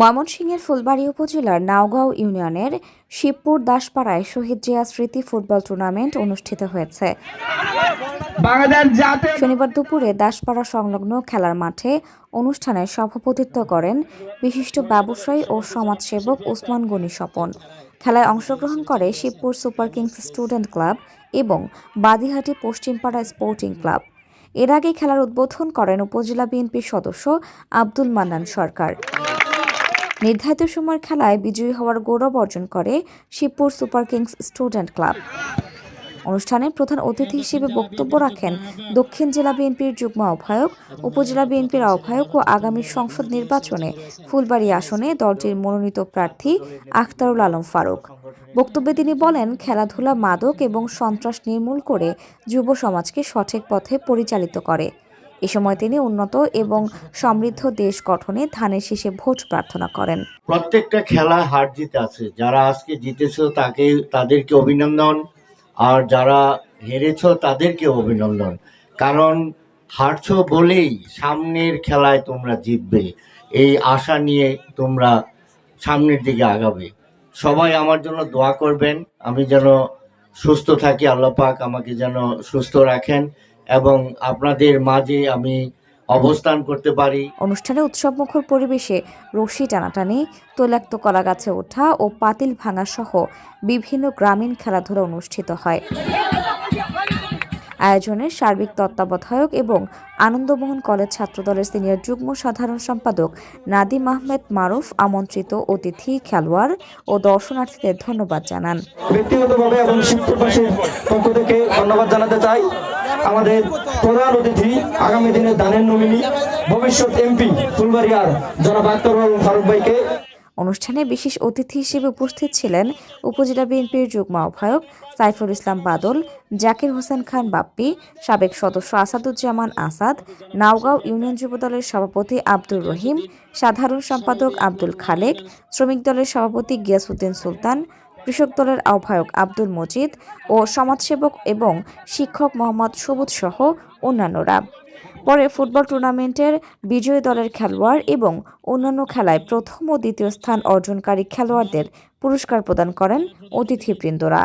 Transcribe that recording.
ময়মনসিংহের ফুলবাড়ী উপজেলার নাওগাঁও ইউনিয়নের শিবপুর দাসপাড়ায় শহীদ জিয়া স্মৃতি ফুটবল টুর্নামেন্ট অনুষ্ঠিত হয়েছে। শনিবার দুপুরে দাসপাড়া সংলগ্ন খেলার মাঠে অনুষ্ঠানে সভাপতিত্ব করেন বিশিষ্ট ব্যবসায়ী ও সমাজসেবক ওসমান গনি স্বপন। খেলায় অংশগ্রহণ করে Shibpur super kings student club এবং বাদিহাটি পশ্চিমপাড়া স্পোর্টিং ক্লাব। এর আগে খেলার উদ্বোধন করেন উপজেলা বিএনপির সদস্য আব্দুল মান্নান সরকার। নির্ধারিত সময়ের খেলায় বিজয়ী হওয়ার গৌরব অর্জন করে Shibpur super kings student club. অনুষ্ঠানে প্রধান অতিথি হিসেবে বক্তব্য রাখেন দক্ষিণ জেলা বিএনপির যুগ্ম আহ্বায়ক, উপজেলা বিএনপির আহ্বায়ক ও আগামী সংসদ নির্বাচনে ফুলবাড়ী আসনে দলটির মনোনীত প্রার্থী আখতারুল আলম ফারুক। বক্তব্যে তিনি বলেন, খেলাধুলা মাদক এবং সন্ত্রাস নির্মূল করে যুব সমাজকে সঠিক পথে পরিচালিত করে। এ সময় তিনি উন্নত এবং সমৃদ্ধ দেশ গঠনে ধানের শীষে ভোট প্রার্থনা করেন। প্রত্যেকটা খেলা হার জিত আছে। যারা আজকে জিতেছো তাকে, তাদেরকে অভিনন্দন। আর যারা হেরেছো তাদেরকে অভিনন্দন। কারণ হারছো বলেই সামনের খেলায় তোমরা জিতবে। এই আশা নিয়ে তোমরা সামনের দিকে আগাবে। সবাই আমার জন্য দোয়া করবেন। আমি যেন সুস্থ থাকি। আল্লাহ পাক আমাকে যেন সুস্থ রাখেন। এবং আপনাদের মাঝে আমি অবস্থান করতে পারি। অনুষ্ঠানে উৎসবমুখর পরিবেশে রশি টানাটানি তৈলাক্ত কলা গাছে ওঠা ও পাতিল ভাঙা সহ বিভিন্ন গ্রামীণ খেলাধুলা অনুষ্ঠিত হয়। আয়োজনের সার্বিক তত্ত্বাবধায়ক এবং আনন্দমোহন কলেজ ছাত্রদলের সিনিয়র যুগ্ম সাধারণ সম্পাদক নাদিম আহমেদ মারুফ আমন্ত্রিত অতিথি খেলোয়াড় ও দর্শনার্থীদের ধন্যবাদ জানান। ব্যক্তিগতভাবে এবং শিবপুরবাসীর পক্ষ থেকে ধন্যবাদ জানাতে চাই। আমাদের প্রধান অতিথি আগামী দিনে দানের নমিনি, ভবিষ্যৎ এমপি ফুলবাড়িয়ার জনাব আক্তার ফারুক ভাইকে। অনুষ্ঠানে বিশেষ অতিথি হিসেবে উপস্থিত ছিলেন উপজেলা বিএনপির যুগ্ম আহ্বায়ক সাইফুল ইসলাম বাদল, জাকির হোসেন খান বাপ্পি, সাবেক সদস্য আসাদুজ্জামান আসাদ, নাওগাঁও ইউনিয়ন যুবদলের সভাপতি আব্দুর রহিম, সাধারণ সম্পাদক আব্দুল খালেক, শ্রমিক দলের সভাপতি গিয়াসউদ্দিন সুলতান কৃষক দলের আহ্বায়ক আব্দুল মজিদ ও সমাজসেবক এবং শিক্ষক মোহাম্মদ সবুজ সহ অন্যান্যরা। পরে ফুটবল টুর্নামেন্টের বিজয়ী দলের খেলোয়াড় এবং অন্যান্য খেলায় প্রথম ও দ্বিতীয় স্থান অর্জনকারী খেলোয়াড়দের পুরস্কার প্রদান করেন অতিথিবৃন্দরা।